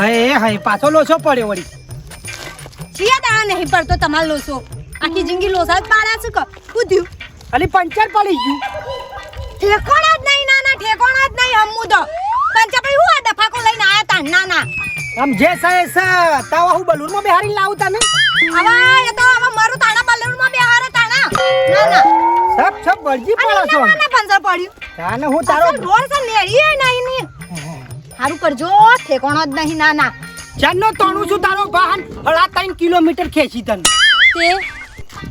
હે હે પાછો લોસો પડ્યો વળી. ચિયા દાણા નહીં પડતો તમારો લોસો. આખી જિંદગી લોસા જ પાડ્યા છે કે? થયું અલી પંચર પડી ગયું. ઠેકોણા જ નહીં નાના ઠેકોણા જ નહીં હમું તો. પંચર ભાઈ હું આ ડફાકો લઈને આયા તા નાના આમ જે સહે સ તાવા હું બલૂનમાં બેહારી લાવું તને? હવે એ તો હવે મારું તાણા બલૂનમાં બેહારે તાણા. નાના સબ સબ બળજી પડો છો નાના પંચર પડ્યું. તાને હું તારો તારો રોડ છે નેડી નહીં નહીં સારું કરજો ઠેકોણો જ નહીં નાના ચાંદનો તણું છું તારો વાહન હળા ત્રણ કિલોમીટર ખેંચી તને. તે?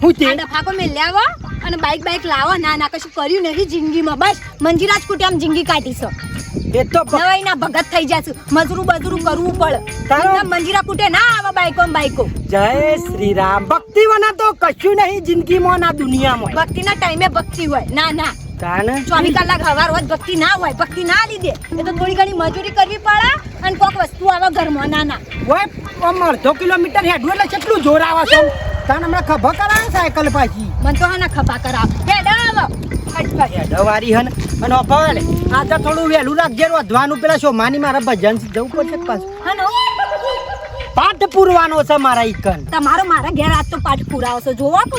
હું તે? ફાકો ડફાકો મેલ્યા આવો અને બાઈક બાઇક લાવો. ના ના કશું કર્યું નહીં જિંદગીમાં. બસ મંજીરાજ કુટી આમ જિંદગી કાઢી છો એ તો નવાઈ ના ભગત થઈ જાશું. મજરું બજરું કરવું પડે. તારા મંજીરા કુટે ના આવે બાઈકો ને બાઈકો. જય શ્રી રામ. ભક્તિ વના તો કશું નહીં જિંદગીમાં ના દુનિયામાં. ભક્તિના ટાઈમે ભક્તિ હોય. ના ના. તાને ચોવીસ કલાક હવાર રોજ ભક્તિ ના હોય ભક્તિ ના લીધે. એ તો થોડી ઘણી મજૂરી કરવી પડે અને કોક વસ્તુ આવે ઘરમાં ના ના. ઓય આમ અડધો કિલોમીટર હેડવું એટલે કેટલું જોર આવે છે? તાને હમણાં ખભા કરાવે સાયકલ પાછી. મને તો હાના ખભા કરાવ. હેડા હેડવારી હન અને અપાવે આજે થોડું વહેલું રાખજે વધવાનું પેલા શોમાની મારા ભજન જવું પડશે પાછું. હનો પાઠ પૂરવાનો છે મારા ઈકન. તમારો મારા ઘેર આજ તો પાઠ પૂરાવો છો. જોવા કો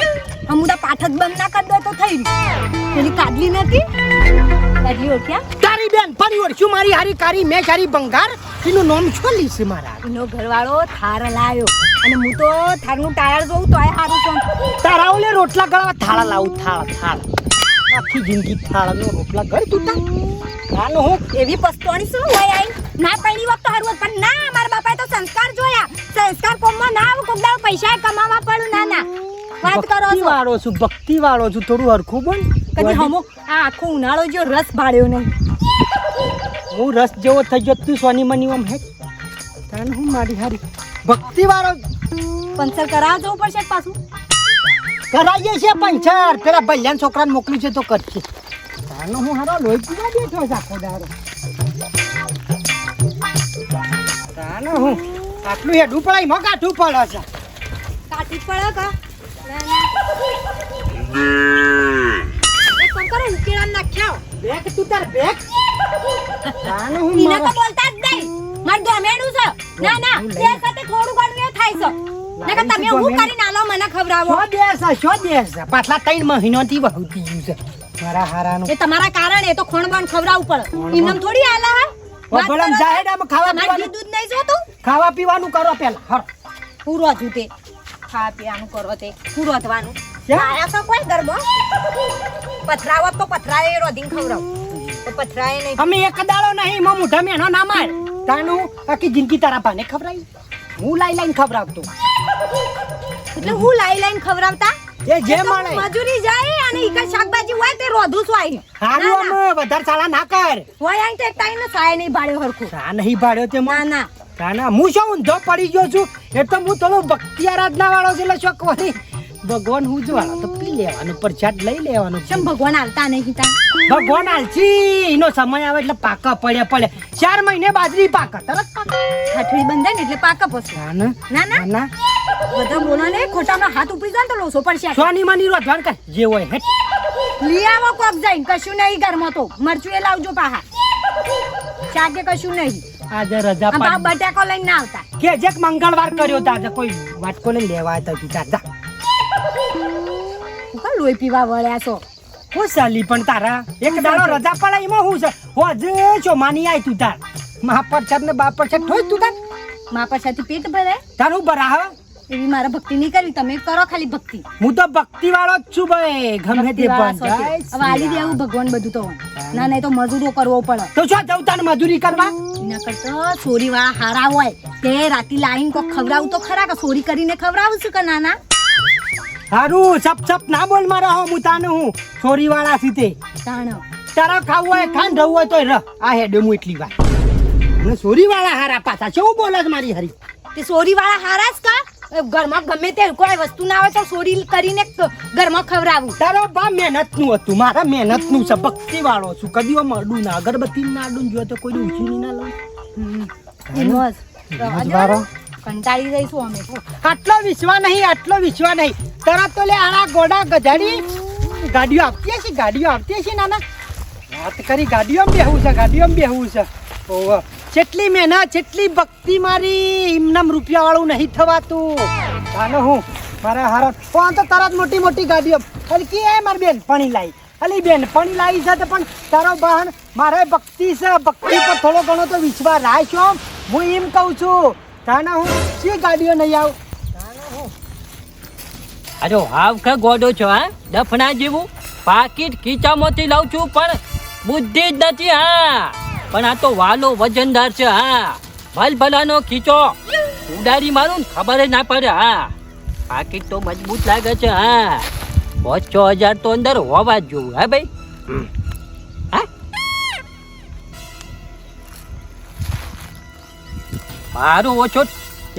હું તો પાઠ જ બંધ ના કરી દો તો થઈ ગયું. પેલી કાદલી નથી? કાદલી ઓળખ્યા? તારી બેન ફરી શું મારી હારી કારી મેં કારી બંગાર એનું નામ છોલી છે મારા? એનો ઘરવાળો થાર લાયો. અને હું તો થારનું ટાયર જોઉં તોય સારું છું. તારા ઓલે રોટલા ગળવા થાળા લાવું થાળ થાળ. આખી જિંદગી થાળાનો રોટલા ઘર તું તા હું એવી પસ્તોણી શું હોય આઈ ના પહેલી વખત હરવું હારું પણ ના મારા બાપાએ તો સંસ્કાર જોયા. સંસ્કાર કોમમાં ના આવું કોક દાડો પૈસા કમાવા પડું. ના ના. વાત કરો છો. વાળો છું ભક્તિ વાળો છું. થોડું હરખું પણ કદી હમો આ આખો ઉનાળો જો રસ ભાડ્યો નહીં. હું રસ જેવો થઈ ગયો તું સોની મની ઓમ હે તને હું મારી હારી. ભક્તિ વાળો પંચર કરાવવા જવું પડશે પાછું? કરાઈએ છે પંચર. પેલા ભૈયાન છોકરાને મોકલ્યું છે તો કરશે. તાનો હું હારો લોહી પીવા બેઠો છે આખો દારો તાનો હું આટલું હેડું પડાયમાં કાઠું પડે છે. કાટી પડે કા? ના ના. એક કામ કરો ઉકેળા નાખ્યા. બેક તું તાર બેક તાનો હું ઈને તો બોલતા જ નહીં. માર ગમેડું છે. ના ના એ સાથે થોડું ઘણું થાય છે. નકર તમે હું કરીને આલો મને ખવડાવો. શો દેશ શો દેશ છે? પાછલા ત્રણ મહિનોથી વહુતી ગયું છે. મારા હારાનું એ તમારા કારણે તો ખોણ બાણ ખવડાવવું પડે. એમને થોડી આલા હા. જાહેર આમ ખાવા પીવાનું દૂધ નહીં જોતું? ખાવા પીવાનું કરો પહેલા હર. પૂરો જૂતે ખાવા પીવાનું કરો તે. પૂરો જવાનું મારા તો કોઈ ગરબો. પથરાવો તો પથરાએ રોધીને ખવડાવ. તો પથરાએ નહીં. અમે એક દાડો નહીં મોઢા મેનો ના માર તાનું આખી જિંદગી તારા પાને ખવડાવી. હું લાઈ લાઈન ખવડાવતો. એટલે હું લાઈ લાઈન ખવડાવતા? એ જે મળે મજૂરી જાય અને ઈકા શાકભાજી હોય તે રોધું છું આઈ. હારું અમે વધારે સાલા ના કર. હોય આઈ તે ટાઈમ સાય નહીં ભાડ્યો હરખું. તા નહીં ભાડ્યો તે ના ના. ના હું શું ઊંધો પડી ગયો છું? એ તો હું થોડો ભક્તિ આરાધના વાળો છે એટલે શોખવાની ભગવાન હું જ વાળો તો પી લેવાનું પ્રસાદ લઈ લેવાનો. કેમ ભગવાન હાલતા નહીં તા ભગવાન હાલછી એનો સમય આવે એટલે પાકા પડે પડે. ચાર મહિને બાજરી પાકા તરત પાકા. ઠઠડી બંધાય ને એટલે પાકા પછી ના ના ના બધા બોલો ને. ખોટામાં હાથ ઉપરી જાય તો લોસો પડશે સોની મની રોધવાન કર જે હોય હેટ લઈ આવો કોક જઈને કશું નહીં ઘરમાં તો. મરચું એ લાવજો પાહા. ચા કે કશું નહીં? આજે રજા બટાકો લઈને ના આવતા. કે જે મંગળવાર કર્યો તા આજે કોઈ વાટકો ને લેવા આવતા તું જા. કા લોહી પીવા વળ્યા છો. હું સાલી પણ તારા એક દાડો રજા પડે એમાં હું છે? હોજે છો માની આય તું તાર. મહાપ્રસાદ ને બાપ પ્રસાદ ઠોય તું તાર. મા પાછાથી પેટ ભરે? તારું બરાહ એવી મારા ભક્તિ નહીં કરવી તમે કરો ખાલી ભક્તિ. હું તો ભક્તિ વાળો જ છું ભાઈ ગમે તે પણ. હવે આલી દેવું ભગવાન બધું તો ના નહીં તો મજૂરો કરવો પડે. તો શું જવું તાર મજૂરી કરવા? ના કરતો સોરી વાળા હારા હોય. તે રાતી લાઈન કોક ખવડાવું તો ખરા કે સોરી કરીને ખવડાવું છું કે નાના હારું સપ સપ ના બોલ મારા હો હું તાને હું ચોરી વાળા સીતે તાણ. તારા ખાવું હોય ખાન રહું હોય તોય રહ. આ હેડે હું એટલી વાર અને ચોરી વાળા હારા પાછા શું બોલે છે મારી હરી? તે સોરી વાળા હારા જ કા? ઘરમાં ગમે તે કોઈ વસ્તુ ના હોય તો સોરી કરીને ઘરમાં ખવડાવું. તારો બા મહેનતનું હતું મારા મહેનતનું છે. ભક્તિ વાળો છું કદી આમ ના અગરબત્તી ના અડું જો. તો કોઈ ઉછીની ના લઉં. કંટાળી જઈશું અમે આટલો વિશ્વા નહીં, આટલો વિશ્વા નહીં. તરત તો લે આના ગોડા ગધાડી. ગાડીઓ આપતી હશે, ગાડીઓ આપતી હશે, નાના. વાત કરી ગાડીઓ બેહવું છે ગાડીઓ બેહવું છે. ઓહો. જેટલી મહેનત, જેટલી ભક્તિ મારી, એમનામ રૂપિયા વાળું નહીં થવાતું. જાણો હું, મારા હારા. પણ તો તરત મોટી મોટી ગાડીઓ. હલકી એ મારી બેન પાણી લાવી અલી બેન પણ લાવી છે પણ તારો બહન મારે ભક્તિ છે. ભક્તિ પર થોડો ઘણો તો વિશ્વાસ રાખ્યો. હું એમ કહું છું જાનો હું શી ગાડીઓ નહીં આવ? હું. અરે હાવ કે ગોડો છો હા? દફના જેવું? પાકીટ ખીચામાંથી લઉં છું પણ બુદ્ધિ જ નથી હા? પણ આ તો વાલો વજનદાર છે હા? ભલ ભલાનો ખીચો. ઉડારી મારું ને ખબર જ ના પડે હા? પાકીટ તો મજબૂત લાગે છે હા? પાંચ છ હજાર તો અંદર હોવા જ જોવું હા ભાઈ? મારું ઓછો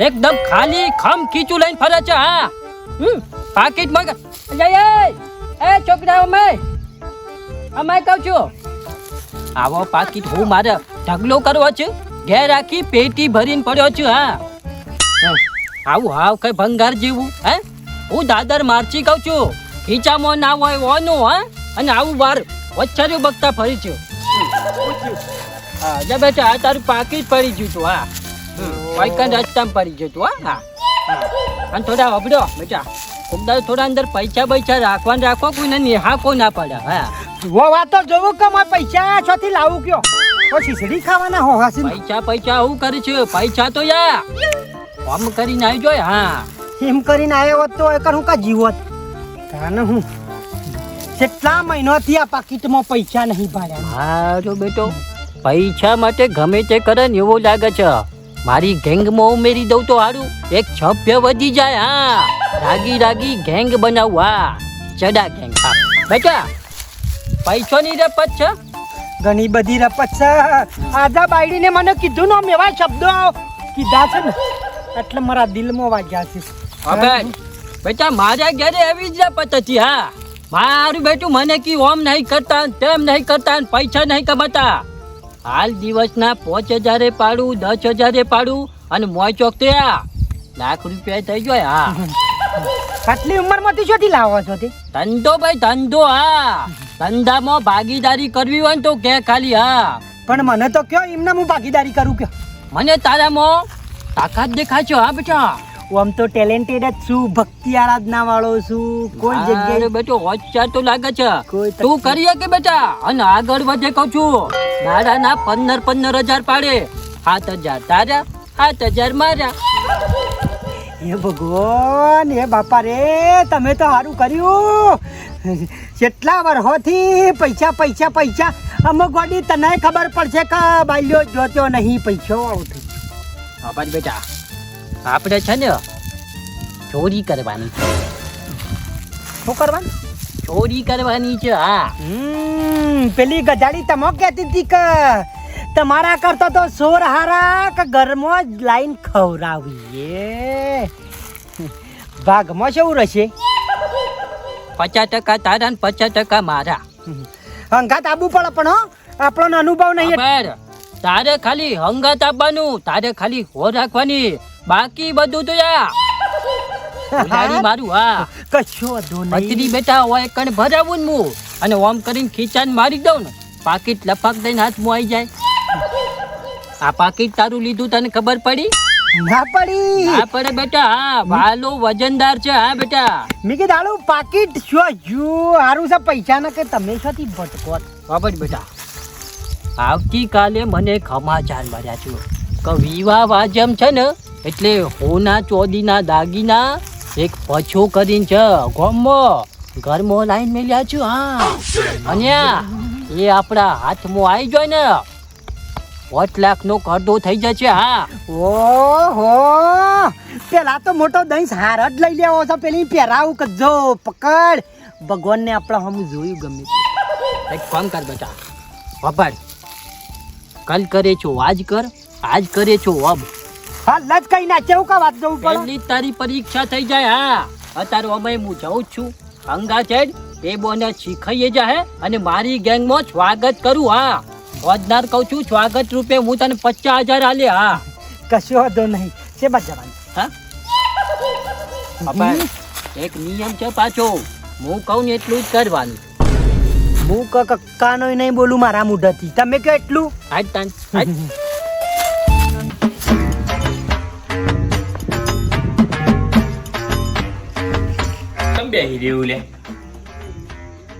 એકદમ ખાલી ખમ ખીચું લઈને ફરે છે, હા. હમ, પાકીટ મગ જઈએ એ છોકરાઓ મે અમે. કહું છું, આવો પાકીટ હું મારે ઢગલો કરવો છે, ઘેર રાખી પેટી ભરીને પડ્યો છું, હા. આવું હાવ કઈ ભંગાર જેવું, હે? હું દાદર મારચી કહું છું, ખીચામાં ના હોય ઓનું, હા? અને આવું વાર વચ્ચાર્યું બગતા ફરી છું. હા જા બેટા, આ તારું પાકીટ પડી ગયું તું હા. વાયકન રસ્તામાં પડી ગયું તું હા? અને થોડા અબડો બેટા. ઉમદાર થોડા અંદર પૈસા પૈસા રાખવાને રાખો કોઈને નિહાકો ના પડે હા. જુઓ તો જોવું કે મારે પૈસા છોથી લાવું કયો? તો ખીચડી ખાવાના હો હાસી. પૈસા પૈસા હું કરે છે? પૈસા તો યા. કામ કરીને આવી જોય હા. એમ કરીને આવ્યો હોત તો એકર હું કા જીવત કાને હું? કેટલા મહિનોથી આ પાકીટમાં પૈસા નહીં ભર્યા હા જો બેટો. પૈસા માટે ગમે તે કરે ને એવું લાગે છે. મારી ગેંગમાં ઉમેરી દઉં તો હારું. એક સભ્ય વધી જાય હા. રાગી રાગી ગેંગ બનાવું હા ચડા ગેંગ હા. બેટા પૈસોની રપત છે? ઘણી બધી રપત છે. આજા બાયડીને મને કીધું નો મેવા શબ્દો કીધા છે ને. એટલે મારા દિલમાં વાગ્યા છે. હવે બેટા મારા ઘરે એવી જ રપત હતી હા. મારું બેટું મને કી ઓમ નહીં કરતા તેમ નહીં કરતા પૈસા નહીં કમાતા. હાલ દિવસના પાંચ હજારે પાડું દસ હજારે પાડું અને મોય ચોક તો આ. લાખ રૂપિયા થઈ ગયો હા આટલી ઉંમરમાંથી શોથી લાવો છો તે? ધંધો ભાઈ ધંધો હા ધંધામાં ભાગીદારી કરવી હોય ને તો કે ખાલી હા પણ મને તો કયો એમને હું ભાગીદારી કરું કયો? મને તારામાં તાકાત દેખાય છે હા બેટા. હું આમ તો ટેલેન્ટેડ જ છું ભક્તિ આરાધના વાળો છું કોઈ જગ્યાએ બેટો હોશિયાર તો લાગે છે. તું કરીએ કે બેટા? અને આગળ વધે કહું છું. દાડાના પંદર પંદર હજાર પાડે. સાત હજાર તારા સાત હજાર મારા. હે ભગવાન હે બાપા રે તમે તો સારું કર્યું. કેટલા વર્ષોથી પૈસા પૈસા પૈસા અમુક વાડી તને ખબર પડશે કે બાલ્યો જોતો નહીં પૈસો હા ભાઈ બેટા. આપણે છે ને ચોરી કરવાની. છે શું કરવાનું? ચોરી કરવાની છે હા. પેલી ગજાડી તમો કહેતી હતી કે. તમારા કરતા તો સોર હારા કે ઘરમાં જ લાઈન ખવડાવીએ. ભાગમાં શું રહેશે? પચાસ ટકા તારા ને પચાસ ટકા મારા. હંગાત આબુ પડે પણ હો આપણો અનુભવ નહીં. તારે ખાલી હંગાત આપવાનું તારે ખાલી હો રાખવાની. બાકી બધું તો યા ઉડાડી મારું હા. કશો વાંધો નહીં. પતરી બેઠા હોય કણ ભરાવું ને હું અને ઓમ કરીને ખીચાને મારી દઉં ને. પાકીટ લફાક દઈને હાથમાં આવી જાય. આ પાકીટ તારું લીધું તને ખબર પડી? ના પડી. ના પડે બેટા હા. વાલો વજનદાર છે હા બેટા. મેં આલું પાકીટ શું જો હારું છે પૈસા ના કે તમે શોથી ભટકો. બાબર બેટા. આવતીકાલે મને ખમાચાર મળ્યા છો. કે વિવાહ વાજમ છે ને એટલે હોના ચોદીના દાગીના એક પછો કરીને છે. ગોમો ઘરમાં લાઈન મેલ્યા છું હા. અને એ આપણા હાથમાં આવી જાય ને. પાંચ લાખ નો કરડો થઈ જશે હા. ઓહો પેલા તો મોટો દહીં હાર જ લઈ લેવો છો. પેલી પહેરાવું કજો પકડ. ભગવાનને આપણે હમ જોયું ગમે તે. એક કામ કર બેટા વપાડ કલ કરે છો આજ કર આજ કરે છો અબ હાલ જ કઈ ના કેવું કા વાત જવું પડે? એટલી તારી પરીક્ષા થઈ જાય હા. અત્યારે અમે હું જાઉં છું. અંગા છે એ બોને શીખાઈએ જાય અને મારી ગેંગમાં સ્વાગત કરું હા. વધનાર કહું છું સ્વાગત રૂપે હું તને પચાસ હજાર આલે હા. કશો વાંધો નહીં. છે બસ જવાનું? હા? એક નિયમ છે પાછો. હું કહું ને એટલું જ કરવાનું. હું ક કક્કાનો નહીં બોલું મારા મુઢાથી. તમે કહો એટલું? હાટ બેહી રહ્યું લે.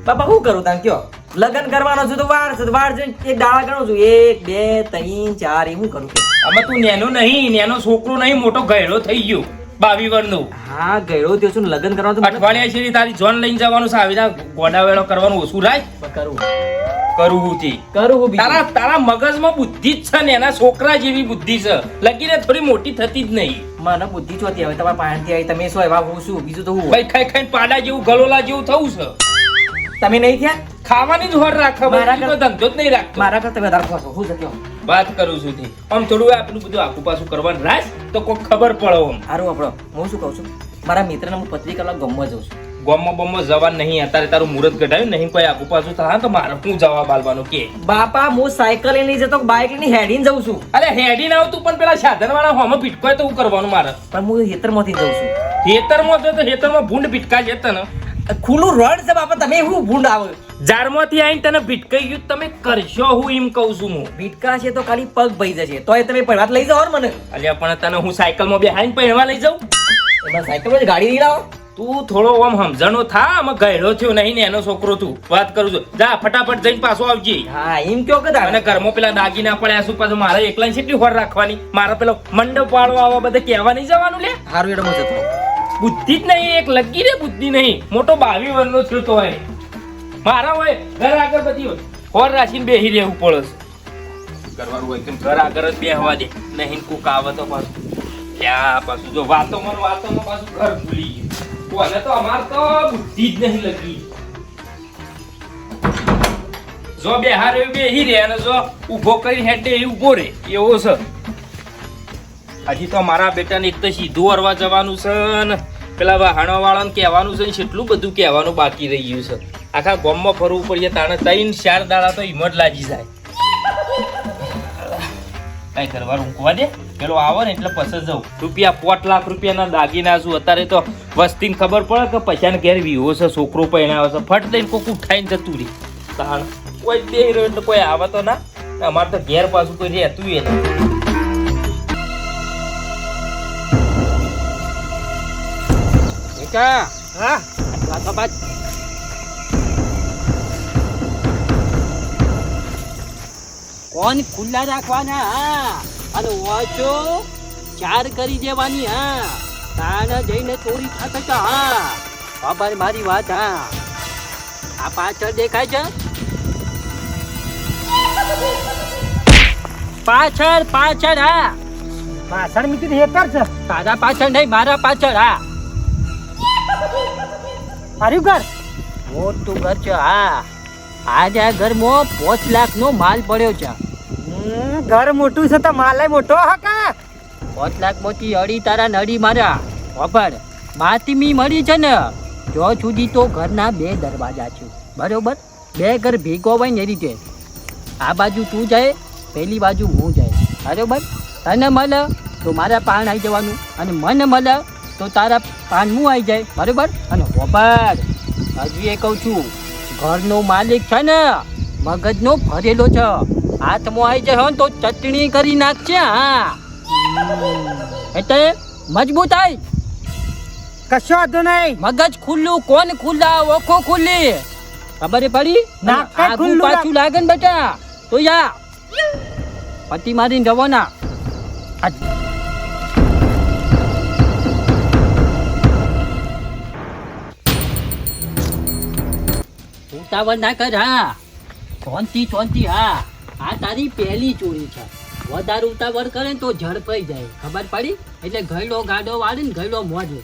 બાપા શું કરું તાન કયો? લગ્ન કરવાનો છું તો વાર છે વાર જઈને એક દાડા ગણું છું. એક બે ત્રણ ચાર એ હું કરું આમાં તું નેનો નહીં નેનો છોકરો નહીં મોટો ગયડો થઈ ગયો બાવી વર્ષનો હા ગયડો થયો છું લગ્ન કરવાનું તો અઠવાડિયા છે તારી જોન લઈને જવાનું છે આવી ગોડા વેળો કરવાનું ઓછું રાય. કરું. કરું હું થી કરું હું તારા તારા મગજમાં બુદ્ધિ જ છે ને એના છોકરા જેવી બુદ્ધિ છે. લગીને થોડી મોટી થતી જ નહીં. મને બુદ્ધિ ચોથી હવે તમારા પાસેથી આવી તમે શું એવા હું શું બીજું તો હું ભાઈ ખાઈ ખાઈને પાડા જેવું ગલોલા જેવું થવું છે. તમે નહીં થયા? ખાવાની જ હોર રાખો મારા ધંધો જ નહીં રાખતો. મારા કરતા વધારે ખાશો હું છે વાત કરું છું થી આમ થોડું આપણું બધું આખું પાછું કરવાનું રાખ તો કોઈ ખબર પડો આમ. સારું આપણો. હું શું કહું છું? મારા મિત્રને હું પત્રિકા લાવ ગમવા જઉં છું. ગોમમાં બોમમાં જવા નહીં અત્યારે તારું મુહૂર્ત કઢાયું નહીં કોઈ આગુ પાછું થાય તો મારે હું જવાબ આલવાનો કે? બાપા હું સાયકલ લઈને જતો બાઇક લઈને હેડીને જઉં છું. અરે હેડી ના આવતું પણ પેલા સાધન વાળા હોમાં ભીટકોય તો હું કરવાનું મારે. પણ હું હેતરમાંથી જઉં છું. ખેતરમાં તો ખેતરમાં ભૂંડ ભીટકા જતા ને ખુલ્લું રોડ છે બાપા તમે એવું ભૂંડ આવે? જારમાંથી આવીને તને ભીટકાઈ ગયું તમે કરશો હું એમ કહું છું હું. ભીટકા છે તો ખાલી પગ ભઈ જશે તોય તમે પડવા લઈ જાઓ મને. અલ્યા પણ તને હું સાયકલમાં બેહાઈને પહેરવા લઈ જાઉં? એમાં સાયકલ ગાડી લઈ લાવો. તું થોડો આમ સમજણો થા આમાં ગયડો થયો નહીં ને એનો છોકરો તું વાત કરું છું. જા ફટાફટ જઈને પાછો આવજે. હા એમ કયો કદા અને ઘરમાં પેલા દાગીના પડ્યા શું પાછું? મારે એકલા કેટલી હોર રાખવાની? મારો પેલો મંડપ વાળો આવા બધે કહેવા નહીં જવાનું લે? હારું એડો જતો બુદ્ધિ જ નહીં એક લગી રે બુદ્ધિ નહીં. મોટો બાવી વર્ષનો થયો તો હોય. મારા હોય ઘર આગળ બધી હોય. હોર રાખીને બેહી રહેવું પડે છે. કરવાનું હોય કેમ? ઘર આગળ જ બેહવા દે. નહીં કુક આવે તો પાછું. ત્યાં પાછું? જો વાતો મને વાતોમાં પાછું ઘર ભૂલી ગયું. કોને તો અમાર તો બુદ્ધિ જ નહીં લગી. જો બેહાર બે હી રે અને જો ઊભો કરી હેડે એ ઊભો રે, એવો છે. હજી તો મારા બેટાને એક તો સીધું હરવા જવાનું છે ને, પેલા વાહણો વાળાને કહેવાનું છે ને કેટલું બધું કહેવાનું બાકી રહી ગયું છે. આખા ગોમમાં ફરવું પડશે, તાણે ત્રણ ચાર દાડા તો હિંમત લાગી જાય. કઈ કરવા મૂકવા દે? પેલો આવો ને એટલે પછી જવું રૂપિયા પોટ લાખ રૂપિયાના દાગીના છું. અત્યારે તો વસ્તીને ખબર પડે કે પૈસાને ઘેર વિવો છે છોકરો પહેણાવે છે. ફટ દઈને કોક ઉઠાઈને જતું રહી. તાણ. કોઈ દે રહ્યો એટલે કોઈ આવે તો ના. અમારે તો ઘેર પાછું કોઈ રહેતું એ નહીં. હા વાતો બાદ કોણ ખુલ્લા રાખવાના? હા. અને વાંચો ચાર કરી દેવાની હા. તાને જઈને ચોરી થશે કે હા. બાબા મારી વાત હા. આ પાછળ દેખાય છે? પાછળ પાછળ હા. પાછળ મીઠી હેતર છે? તારા પાછળ નહીં મારા પાછળ હા. મારું ઘર? મોટું ઘર છે હા. આજે આ ઘરમાં પાંચ લાખ નો માલ પડ્યો છે. ઘર મોટું છે તો માલે મોટો હકા પાંચ લાખ મોટી અડી તારા નડી મારા. ખબર માતીમી મળી છે ને. જો સુધી તો ઘરના બે દરવાજા છે. બરોબર? બે ઘર ભેગો હોય ને એ રીતે. આ બાજુ તું જાય, પેલી બાજુ હું જાય. બરોબર? તને મળે તો મારા પાન આવી જવાનું. અને મને મળે તો તારા પાન હું આવી જાય. બરોબર? અને ખબર હજુ એ કહું છું, ઘરનો માલિક છે ને, મગજનો ભરેલો છે. હાથમાં આવી હોય તો ચટણી કરી નાખશે હા. એટલે મજબૂત આય કશો વાંધો નહીં. મગજ ખુલ્લું કોણ ખુલ્લા ઓખો ખુલ્લી. ખબર પડી? કઈ આગું પાછું લાગે ને બેટા. તો યા. પતિ મારી જવાના ઉતાવળ ના કર હા. ચોંતી ચોંતી હા. આ તારી પહેલી ચોરી છે. વધારે ઉતાવળ કરે ને તો ઝડપાઈ જાય. ખબર પડી? એટલે ઘયડો ગાડો વાળે ને ઘરડો મોઢે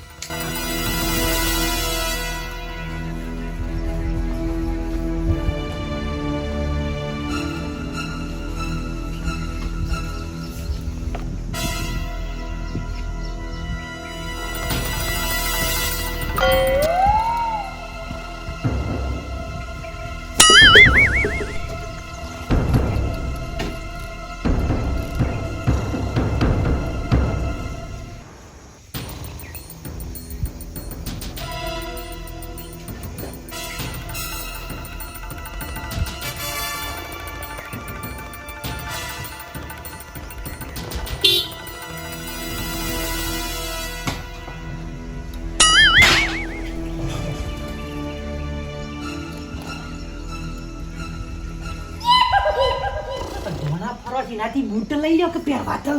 બૂટ લઈ લો કે પહેરવા તો?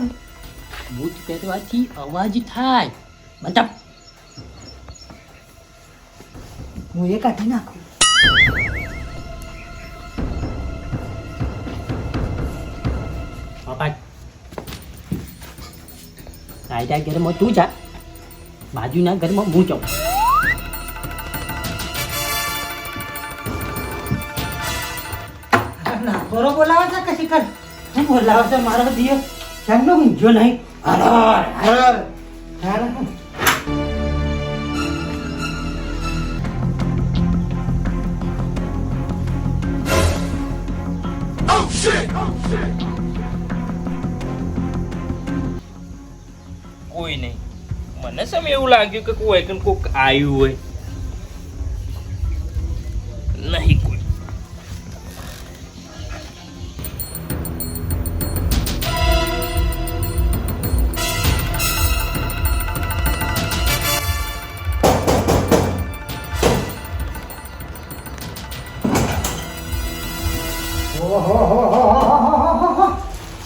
બૂટ પહેરવાથી અવાજ થાય. મતલબ હું એ કાઢી નાખું. રાયતા ઘરમાં તું જા. બાજુના ઘરમાં હું જાઉં. બોલાવે છે કશી કર બોલાવે છે મારો દિયો કેમનો ઊંઝો નહીં હરર હરર હરર કોઈ નહીં મને સમ એવું લાગ્યું કે કોઈ એકન કોક આવ્યું હોય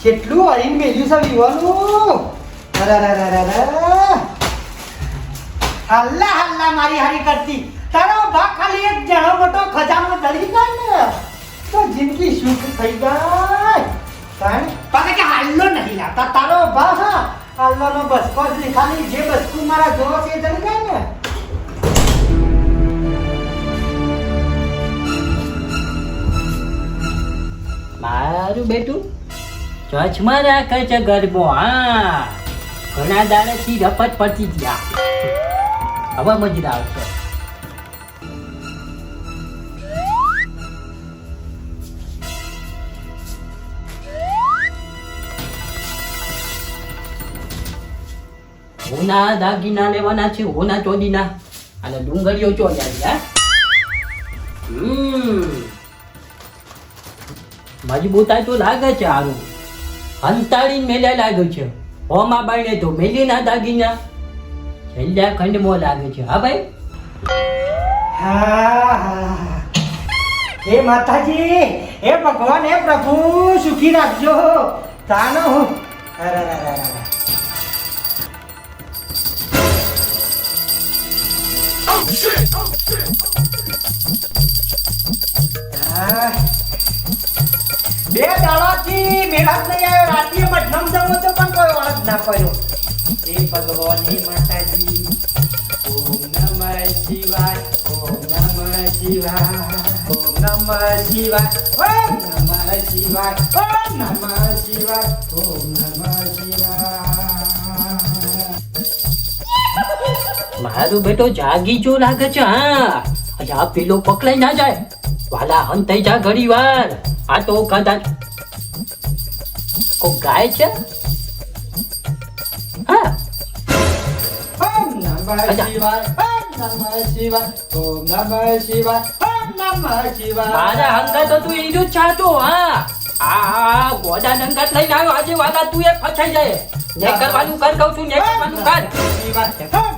કેટલું હરીને મેલ્યું છે વિવાનું. હલ્લા હલ્લા, મારી હારી કરતી. તારો ભાગ ખાલી એક જણો મોટો ખજાનો ધરી જાય ને. તો જિંદગી સુખ થઈ જાય. કારણ પાછા કે હાલ્લો નહીં લાતા તારો ભા હા, હાલ્લાનો બસકો જ. ખાલી જે બસકું મારા જોવો છે એ દળી જાય ને. મારું બેટું ચચમાં રાખે છે ગરબો, હા. ઘણા દાડેથી રપત પડતી ગયા હવે મજા આવશે. હોના દાગીના લેવાના છે હોના ચોદીના અને ડુંગળીઓ ચોર્યા હા. હમ. મજબૂતાઈ તો લાગે છે હારું. હંતાળી મેલા લાગે છે. હોમાં બાઈને તો મેલીના દાગીના. છેલ્લા ખંડમો લાગે છે. હા ભાઈ? હા, માતાજી હે ભગવાન હે પ્રભુ સુખી રાખજો. તાનો હું. અરરરરરર. હા. બે દાડાથી મેળાત નહીં આવ્યો. રાત્રિએ મઠમ જવો તો પણ કોઈ વાત ના કર્યો હે ભગવાન હે માતાજી, ઓમ નમઃ શિવાય, ઓમ નમઃ શિવાય, ઓમ નમઃ શિવાય, ઓમ નમઃ શિવાય, ઓમ નમઃ શિવાય, ઓમ નમઃ શિવાય. મારું બેટો જાગી જો લાગે છે, હા. આ પેલો પકડાઈ ના જાય. વાલા હંતાઈ જા ઘડી વાર આ તો કદાચ કો ગાય છે? હા. મારા તો તું એનું ચાહતો હા. આ ગોડા ડંગત લઈને આવ્યો આજે વાલા તું એ ફસાઈ જાય. ને કરવાનું કર કહું છું ને કરવાનું કર. શિવાય ઓમ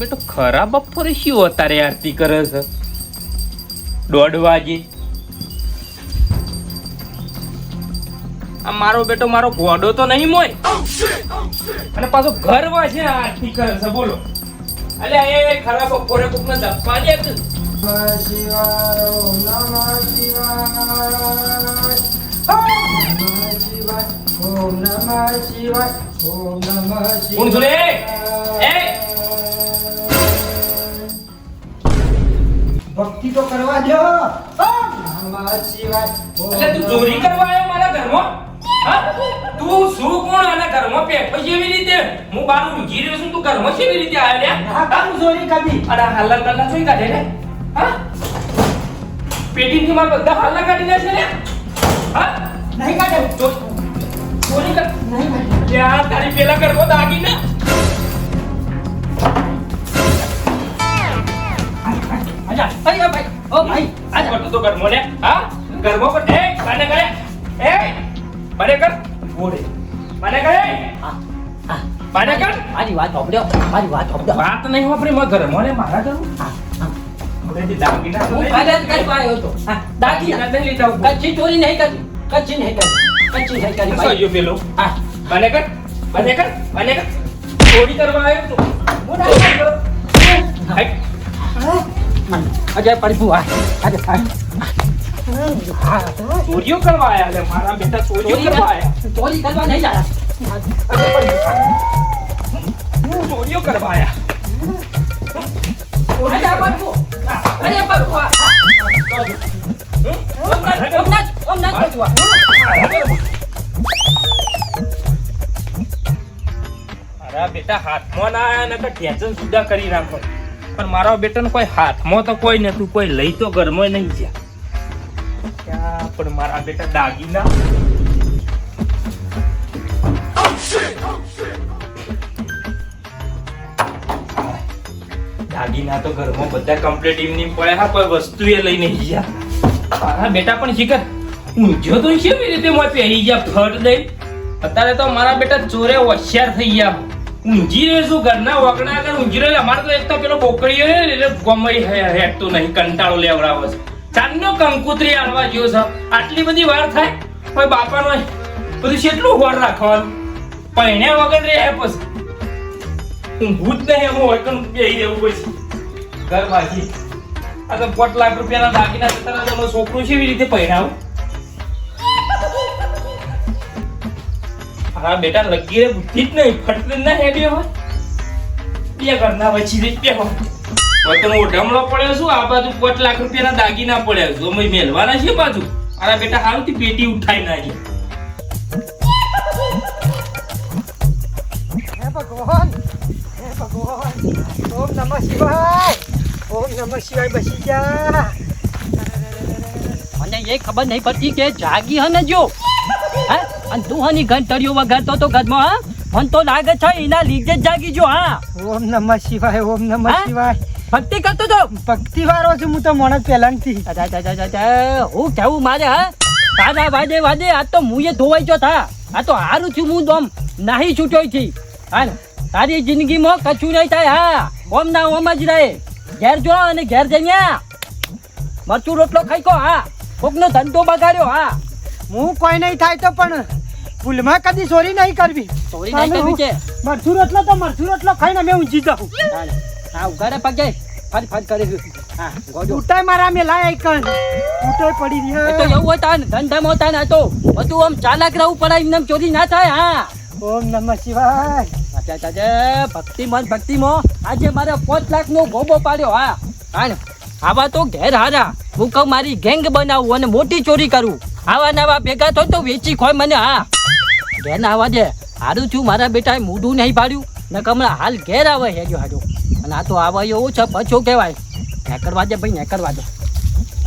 બેટો ખરા બપોરે શું અત્યારે આરતી કરે છે? દોઢ વાગે આ મારો બેટો મારો ઘોડો તો નહીં મોય. અને પાછો ઘર વાજે આરતી કરે છે બોલો. અલે એ ખરા બપોરે કોક ને ધપ્પા દે તું. નમઃ શિવાય ઓમ નમઃ શિવાય ઓમ નમઃ શિવાય ઓમ નમઃ શિવાય. ઓમ નમઃ શિવાય ભક્તિ તો કરવા ઓમ એટલે તું ચોરી કરવા આવ્યો મારા ઘરમાં? તું શું કોણ આના ઘરમાં બેઠો જેવી રીતે? હું બાર ઊંઘી રહ્યો છું તું ઘરમાં કેવી રીતે આવ્યો લે હા કામ ચોરી કાઢી અરે હાલા કરના શું કાઢે ને હા? પેટી થી મારા બધા હાલા કાઢી નાખે ને હા? નહીં કાઢે. ચોરી કર. નહીં કાઢે. ત્યાં તારી પેલા કરવો દાગી ને આજા અરે ભાઈ ઓ ભાઈ આજા. કરતો તો ઘરમાં ને હા? ઘરમાં પર એ મને કરે એ મને કર બોલે. મને કરે આ આ પાને કર મારી વાત સાંભળ્યો મારી વાત સાંભળ્યો વાત નહીં વાપરી મારા ઘરે મને મારા ઘરે હવેથી દાગીના તો હું લઈ ફરિયાદ કરવા આવ્યો હા, દાગીના દાગીના નહીં લીધા કચ્છી ચોરી નહીં કરી કચ્છી નહીં કરી કચ્છી નહીં કરી ભાઈ. આવ્યું પેલું? હા. પાને કર ચોરી કરવા આવ્યો તું. અજય પ્રભુ આ. અરે ચોરીઓ કરવા આયા લે મારા બેટા ચોરીઓ કરવા આયા. ચોરી કરવા નહીં હું ચોરીઓ કરવા આયા. અરે પ્રભુ અરે પ્રભુ આ. ઓમ ના ઓમ ના મારા બેટા હાથમાં ના આયા નકર ટેન્શન સુધા કરી નાખો પણ મારા બેટાને કોઈ હાથમાં તો કોઈ નતું કોઈ લઈ તો ઘરમાં નહીં ગયા. પણ મારા બેટા દાગીના. તો ઘરમાં બધા કમ્પ્લીટ એમની પડ્યા હા કોઈ વસ્તુ એ લઈ નહીં ગયા. મારા બેટા પણ શીખર ઊંઝો તો કેવી રીતે મોય પહેરી ગયા, ફટ દઈ. અત્યારે તો મારા બેટા ચોરે હોશિયાર થઈ ગયા. ઊંઝી રે શું ઘરના વગડા આગળ ઊંઝી રે અમારે તો એક તો પેલો બોકડી રે એટલે ગમઈ હેઠતો નહીં, કંટાળો લેવડાવે છે. ચાંદનો કંકુતરી આલવા જ્યો છે. આટલી બધી વાર થાય? કોઈ બાપાનો બધું કેટલું હોર રાખવાનું? પહેણ્યા વગર રે પછી. ઊંઘું જ નહીં, એમ હોય પણ બેહી રહેવું પછી ઘર પાછી આ તો પોટ લાખ રૂપિયાના દાગીના જતા તમારું છે. એવી રીતે પહેરાવું હા બેટા લગી રે બુદ્ધિ જ નહીં ફટલે ના હેડ્યો હોય. બે ઘરના વચ્ચે જ બે તો ઓઢમણો પડ્યો છું આ બાજુ પોટ લાખ રૂપિયાના દાગીના પડ્યા છું. અમે મેલવાના છે બાજુ. મારા બેટા હાલથી પેટી ઉઠાઈ નાખી. હે ભગવાન હે ભગવાન ઓમ નમઃ શિવાય ઓમ નમઃ શિવાય બસી જા મને એ ખબર નહીં પડતી કે જાગી હને ને જો. હે? અને તું હની ઘંટડીઓ વગાડતો તો ઘરમાં હા? મન તો લાગે છે એના લીધે જ જાગી જો હા? ઓમ નમઃ શિવાય ઓમ નમઃ? શિવાય. ભક્તિ કરતો તો ભક્તિ વાળો છું હું તો મોણ પહેલાંથી. હું કેવું મારે હા? તારા વાદે વાદે આ તો મુએ ધોવાઈ જો થા. આ તો હારું છું હું દોમ નાહી છૂટ્યો છી હાલ તારી જિંદગીમાં કશું નહીં થાય હા? ઓમ ના ઓમ જ રહે. ઘેર જો અને ઘેર જઈને. મરચું રોટલો ખાઈ કો હા? કોકનો ધંધો બગાડ્યો હા? હું કોઈ નહીં થાય તો પણ ભૂલમાં કદી ચોરી નહીં કરવી. ચોરી નહીં કરવી છે મરચું રોટલો તો મરચું રોટલો ખાઈને અમે ઊંઘી જાઉં. હા ઉઘાડે પગે ફટ ફટ કરી હા તૂટાય મારા મેલાય આઈકન તૂટાય પડી એ તો એવું હતા ને ધંધામાં હતા ને તો. બધું આમ ચાલાક રહેવું પડે એમને ચોરી ના થાય હા. ઓમ નમઃ શિવાય. અચ્છા તાજે ભક્તિ ભક્તિમાં ભક્તિ મો. આજે મારે પાંચ લાખ નો ગોબો પાડ્યો હા. હા આવા તો ઘેર હારા. હું કહું મારી ગેંગ બનાવું અને મોટી ચોરી કરું. આવા નવા ભેગા થો તો વેચી ખોય મને, હા. બેન આવા દે. હારું છું, મારા બેટાએ મૂઢું નહીં પાડ્યું. ને હમણાં હાલ ઘેર આવે હેજો હાજો અને આ તો આવા એવો છે, પછો કહેવાય? ને કરવા દે ભાઈ ને કરવા દે.